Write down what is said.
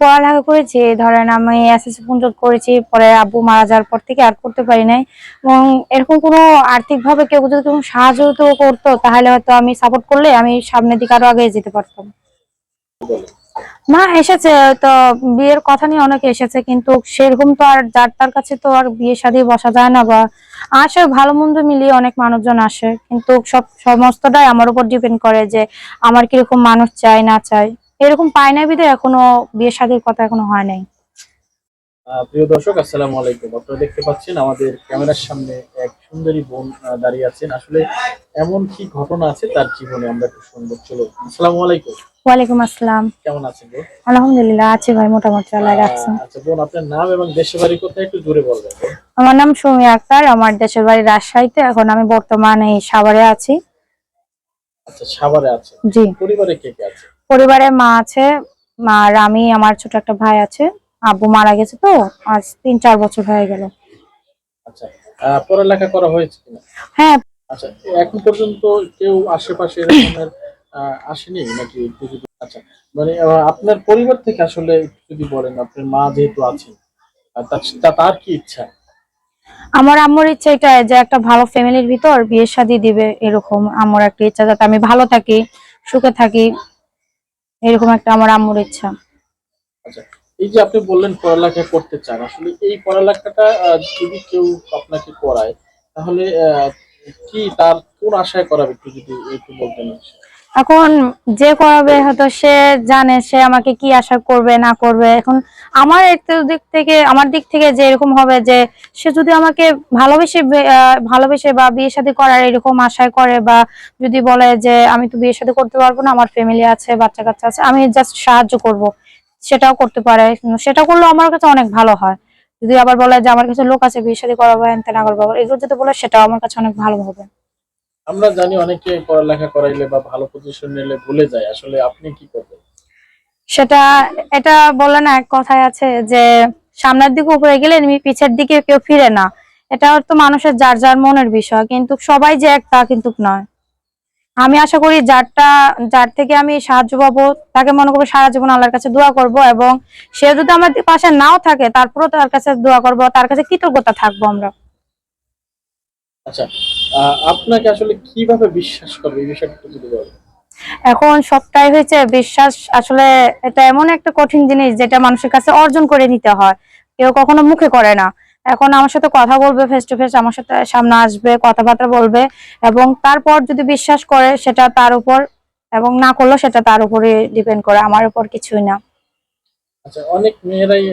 পড়ালেখা করেছি, ধরেন আমি এসএসসি পর্যন্ত করেছি, পরে আব্বু মারা যাওয়ার পর থেকে আর করতে পারি নাই। এবং এরকম কোনো আর্থিক ভাবে কেউ যদি কোনো সাহায্য করতো, তাহলে হয়তো আমি সাপোর্ট করলে আমি সামনের দিকে আরও আগে যেতে পারতাম। না এসেছে, তো বিয়ের কথা নিয়ে অনেকে এসেছে, কিন্তু সেরকম তো আর যার তার কাছে তো আর বিয়ে শাদী বসা যায় না বা আসে, ভালো মন্দ মিলিয়ে অনেক মানুষজন আসে, কিন্তু সব, সমস্তটাই আমার উপর ডিপেন্ড করে যে আমার কীরকম মানুষ চাই না চাই এরকম পাই না বিধে এখনও বিয়ে শাদীর কথা এখনও হয় নাই। প্রিয় দর্শক আসসালামু আলাইকুম। আপনারা দেখতে পাচ্ছেন আমাদের ক্যামেরার সামনে এক সুন্দরী বোন দাঁড়িয়ে আছেন। আসলে এমন কি ঘটনা আছে তার জীবনে আমরা একটু শুনব। চলো আসসালামু আলাইকুম। ওয়ালাইকুম আসসালাম। কেমন আছেন বোন? আলহামদুলিল্লাহ আছি ভাই মোটামুটি আল্লাহ রাখছেন আচ্ছা বোন আপনার নাম এবং দেশের বাড়ি কোথায় একটু জোরে বলবেন আমার নাম সুমি আক্তার আমার দেশের বাড়ি রাজশাহীতে। এখন আমি বর্তমানে সাভারে আছি। আচ্ছা সাভারে আছে জি। পরিবারে কে কে আছে? পরিবারে মা আছে মা আর আমি আমার ছোট একটা ভাই আছে। আব্বু মারা গেছে তো আজ তিন চার বছর হয়ে গেল। আচ্ছা পড়ালেখা করা হয়েছে হ্যাঁ। আচ্ছা এখন পর্যন্ত কেউ আশেপাশে এরকমের আসেনি নাকি আচ্ছা মানে আপনার পরিবার থেকে আসলে যদি বলেন আপনার মা যেহেতু আছেন তা- তার কি ইচ্ছা? আমার আম্মুর ইচ্ছা এটাই যে একটা ভালো ফ্যামিলির ভিতর বিয়ে শাদী দিবে এরকম। আমার একটা ইচ্ছা যাতে আমি ভালো থাকি সুখে থাকি। এরকম একটা আমার আম্মুর ইচ্ছা। আচ্ছা এই যে আপনি বললেন পড়ালেখা করতে চান, আসলে এই পড়ালেখাটা যদি কেউ আপনাকে করায় তাহলে কি তার কোন আশায় করাবে একটু যদি একটু বলতেন এখন যে করাবে হয়তো সে জানে সে আমাকে কি আশা করবে, না করবে। এখন আমার দিক থেকে, আমার দিক থেকে যে এরকম হবে যে সে যদি আমাকে ভালোবেসে ভালোবেসে বা বিয়ে শাদী করার এরকম আশায় করে বা যদি বলে যে আমি তো বিয়ে শাদী করতে পারব না, আমার ফ্যামিলি আছে বাচ্চা কাচ্চা আছে, আমি জাস্ট সাহায্য করব। সেটাও করতে পারে। সেটা করলে আমার কাছে অনেক ভালো হয়। যদি আবার বলে যে আমার কাছে লোক আছে বিয়ে শাদী করাবো হ্যান ত্যান আগর এগুলো যদি বলে সেটাও আমার কাছে অনেক ভালো হবে। আমরা জানি অনেকে পড়ালেখা করাইলে বা ভালো পজিশন নিলে ভুলে যায়। আসলে আপনি কি করবেন? সেটা, এটা বলে না, এক কথায় আছে যে সামনের দিকে উপরে গেলে পিছের দিকে কেউ ফিরে না। এটা তো মানুষের যার যার মনের বিষয়, কিন্তু সবাই যে এক তা কিন্তু নয়। আমি আশা করি যারটা, যার থেকে আমি সাহায্য পাবো, তাকে মনে করব সারা জীবন আল্লাহর কাছে দোয়া করব এবং সে যদি আমার পাশে নাও থাকে, তারপরেও তার কাছে দোয়া করব, তার কাছে কৃতজ্ঞতা থাকব আমরা। আচ্ছা আপনাকে আসলে কীভাবে বিশ্বাস করবে? এই বিষয়টা একটু যদি বলেন। এখন সবটাই হয়েছে বিশ্বাস। আসলে এটা এমন একটা কঠিন জিনিস যেটা মানুষের কাছে অর্জন করে নিতে হয়। কেউ কখনো মুখে করে না। এখন আমার সাথে কথা বলবে ফেস টু ফেস আমার সাথে সামনে আসবে কথাবার্তা বলবে এবং তারপর যদি বিশ্বাস করে সেটা তার উপর এবং না করলেও সেটা তার উপরে ডিপেন্ড করে। আমার উপর কিছুই না। আচ্ছা অনেক মেয়েরাই